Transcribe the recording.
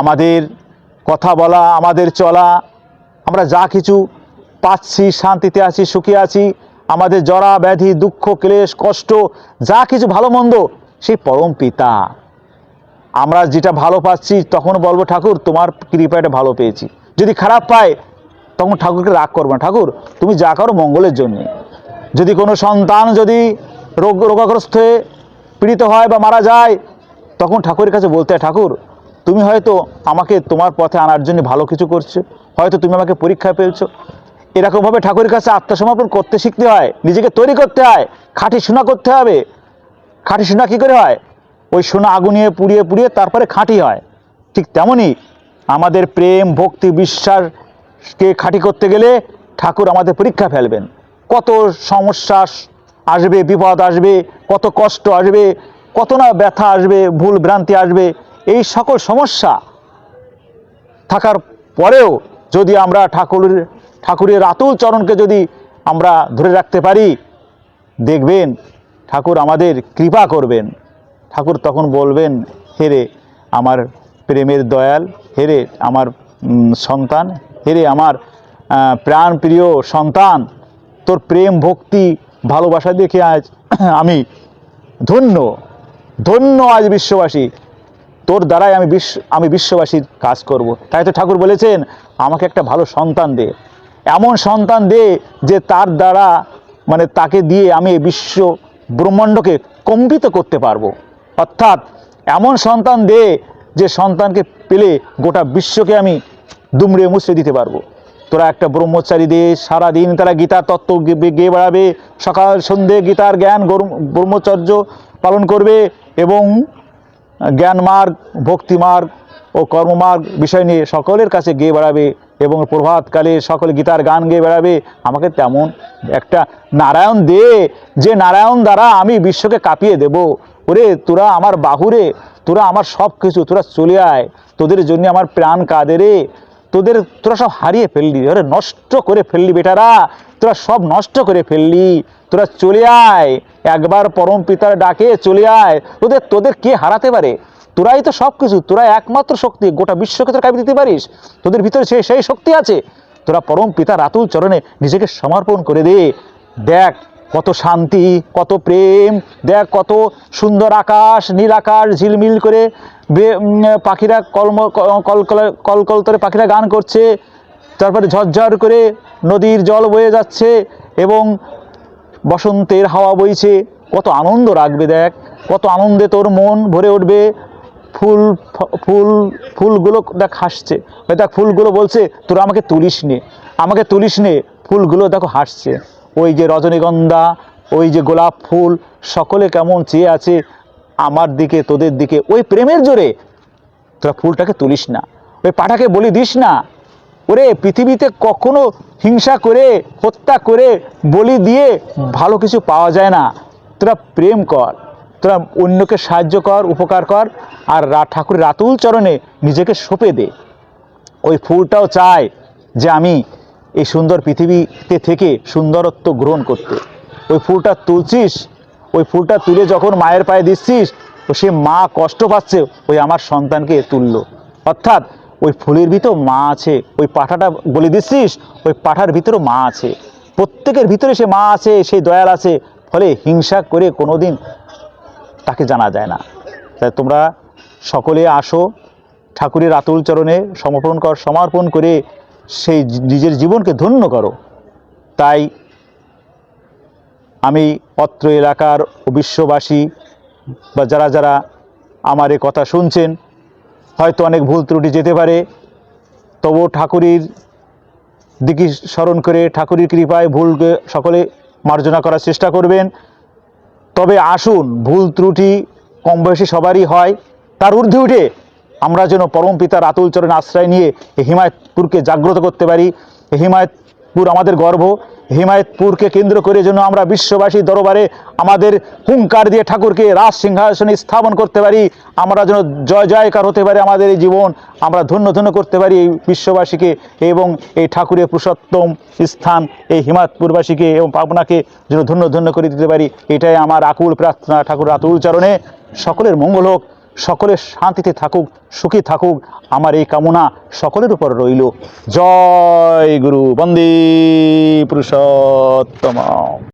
আমাদের কথা বলা, আমাদের চলা, আমরা যা কিছু পাচ্ছি, শান্তিতে আছি, সুখে আছি, আমাদের জরা, ব্যাধি, দুঃখ, ক্লেশ, কষ্ট, যা কিছু ভালো মন্দ, সেই পরম পিতা। আমরা যেটা ভালো পাচ্ছি, তখন বলব, ঠাকুর, তোমার কৃপাটা ভালো পেয়েছি। যদি খারাপ পায়, তখন ঠাকুরকে রাগ করব না। ঠাকুর, তুমি যা করো মঙ্গলের জন্যে। যদি কোনো সন্তান যদি রোগ, রোগাগ্রস্ত হয়ে পীড়িত হয় বা মারা যায়, তখন ঠাকুরের কাছে বলতে হয়, ঠাকুর তুমি হয়তো আমাকে তোমার পথে আনার জন্য ভালো কিছু করছ, হয়তো তুমি আমাকে পরীক্ষা পেয়েছ এরকমভাবে ঠাকুরের কাছে আত্মসমর্পণ করতে শিখতে হয়, নিজেকে তৈরি করতে হয়, খাঁটি সোনা করতে হবে। খাঁটি সোনা কী করে হয়? ওই সোনা আগুনিয়ে পুড়িয়ে পুড়িয়ে তারপরে খাঁটি হয়। ঠিক তেমনই আমাদের প্রেম, ভক্তি বিশ্বাসকে খাঁটি করতে গেলে ঠাকুর আমাদের পরীক্ষা ফেলবেন। কত সমস্যা আসবে, বিপদ আসবে, কত কষ্ট আসবে, কত না ব্যথা আসবে, ভুল ভ্রান্তি আসবে এই সকল সমস্যা থাকার পরেও যদি আমরা ঠাকুরের ঠাকুরের আতুল চরণকে যদি আমরা ধরে রাখতে পারি, দেখবেন ঠাকুর আমাদের কৃপা করবেন। ঠাকুর তখন বলবেন হেরে আমার প্রেমের দয়াল হেরে আমার সন্তান হেরে আমার প্রাণ প্রিয় সন্তান, তোর প্রেম ভক্তি ভালোবাসা দেখে আজ আমি ধন্য ধন্য আজ বিশ্ববাসী। তোর দ্বারাই আমি বিশ্ব, আমি বিশ্ববাসীর কাজ করব। তাই তো ঠাকুর বলেছেন, আমাকে একটা ভালো সন্তান দে। এমন সন্তান দে যে তার দ্বারা মানে তাকে দিয়ে আমি এই বিশ্ব ব্রহ্মাণ্ডকে কম্পিত করতে পারব। অর্থাৎ এমন সন্তান দে যে সন্তানকে পেলে গোটা বিশ্বকে আমি দুমড়ে মুছড়ে দিতে পারব। তোরা একটা ব্রহ্মচারী দে, সারাদিন তারা গীতার তত্ত্ব গেয়ে বেড়াবে, সকাল সন্ধে গীতার জ্ঞান ব্রহ্মচর্য পালন করবে এবং জ্ঞান মার্গ ভক্তি মার্গ ও কর্মমার্গ বিষয় নিয়ে সকলের কাছে গেয়ে বেড়াবে এবং প্রভাতকালে সকলে গীতার গান গেয়ে বেড়াবে। আমাকে তেমন একটা নারায়ণ দে, যে নারায়ণ দ্বারা আমি বিশ্বকে কাঁপিয়ে দেব। ওরে, তোরা আমার বাহুরে, তোরা আমার সব কিছু তোরা চলে আয়। তোদের জন্য আমার প্রাণ কাঁদে রে। তোদের, তোরা সব হারিয়ে ফেললি। আরে নষ্ট করে ফেললি বেটারা। তোরা সব নষ্ট করে ফেললি। তোরা চলে আয়। একবার পরম পিতার ডাকে চলে আয়। তোদের তোদের কে হারাতে পারে? তোরাই তো সব কিছু তোরা একমাত্র শক্তি, গোটা বিশ্বকে তোর কাঁপিয়ে দিতে পারিস। তোদের ভিতরে সেই সেই শক্তি আছে। তোরা পরম পিতার আতুল চরণে নিজেকে সমর্পণ করে দে। দেখ কত শান্তি, কত প্রেম, দেখ কত সুন্দর আকাশ, নীল আকাশ ঝিলমিল করে পাখিরা কলম, কল কলকলতরে পাখিরা গান করছে। তারপরে ঝরঝর করে নদীর জল বয়ে যাচ্ছে এবং বসন্তের হাওয়া বইছে, কত আনন্দ রাখবে দেখ, কত আনন্দে তোর মন ভরে উঠবে। ফুল ফুল, ফুলগুলো দেখ হাসছে। দেখ, ফুলগুলো বলছে, তোরা আমাকে তুলিস নে, আমাকে তুলিস নে। ফুলগুলো দেখো হাসছে। ওই যে রজনীগন্ধা, ওই যে গোলাপ ফুল, সকলে কেমন চেয়ে আছে আমার দিকে, তোদের দিকে। ওই প্রেমের জোরে তোরা ফুলটাকে তুলিস না। ওই পাঠাকে বলি দিস না। ওরে পৃথিবীতে কখনো হিংসা করে, হত্যা করে, বলি দিয়ে ভালো কিছু পাওয়া যায় না। তোরা প্রেম কর, তোরা অন্যকে সাহায্য কর, উপকার কর, আর ঠাকুরের রাতুল চরণে নিজেকে সঁপে দে। ওই ফুলটাও চায় যে আমি এই সুন্দর পৃথিবীতে থেকে সুন্দরত্ব গ্রহণ করতে। ওই ফুলটা তুলছিস, ওই ফুলটা তুলে যখন মায়ের পায়ে দিচ্ছিস তো সে মা কষ্ট পাচ্ছে, ওই আমার সন্তানকে তুললো। অর্থাৎ ওই ফুলের ভিতরেও মা আছে, ওই পাঠাটা বলে দিচ্ছিস, ওই পাঠার ভিতরেও মা আছে। প্রত্যেকের ভিতরে সে মা আছে সেই দয়াল আছে, ফলে হিংসা করে কোনো দিন তাকে জানা যায় না। তাই তোমরা সকলে আসো, ঠাকুরের আতুল চরণে সমর্পণ কর, সমর্পণ করে সেই নিজের জীবনকে ধন্য করো। তাই আমি অত্র এলাকার বিশ্ববাসী বা যারা যারা আমার এ কথা শুনছেন হয়তো অনেক ভুল ত্রুটি যেতে পারে। তবু ঠাকুরের দিকে স্মরণ করে ঠাকুরের কৃপায় ভুলকে সকলে মার্জনা করার চেষ্টা করবেন। তবে আসুন, ভুল ত্রুটি কম বয়সী সবারই হয়। তার ঊর্ধ্বে উঠে আমরা যেন পরম পিতার আতুল চরণে আশ্রয় নিয়ে হিমায়তপুরকে জাগ্রত করতে পারি। হিমায়তপুর আমাদের গর্ব। হিমায়তপুরকে কেন্দ্র করে যেন আমরা বিশ্ববাসী দরবারে আমাদের হুঙ্কার দিয়ে ঠাকুরকে রাজ সিংহাসনে স্থাপন করতে পারি, আমরা যেন জয় জয়কার হতে পারে আমাদের এই জীবন, আমরা ধন্য ধন্য করতে পারি এই বিশ্ববাসীকে এবং এই ঠাকুরের পুরুষোত্তম স্থান, এই হিমায়তপুরবাসীকে এবং পাবনাকে যেন ধন্য ধন্য করে দিতে পারি। এটাই আমার আকুল প্রার্থনা ঠাকুর আতুল চরণে সকলের মঙ্গল হোক। সকলে শান্তিতে থাকুক, সুখী থাকুক, আমার এই কামনা সকলের উপর রইল। জয় গুরু বন্দে পুরুষোত্তম।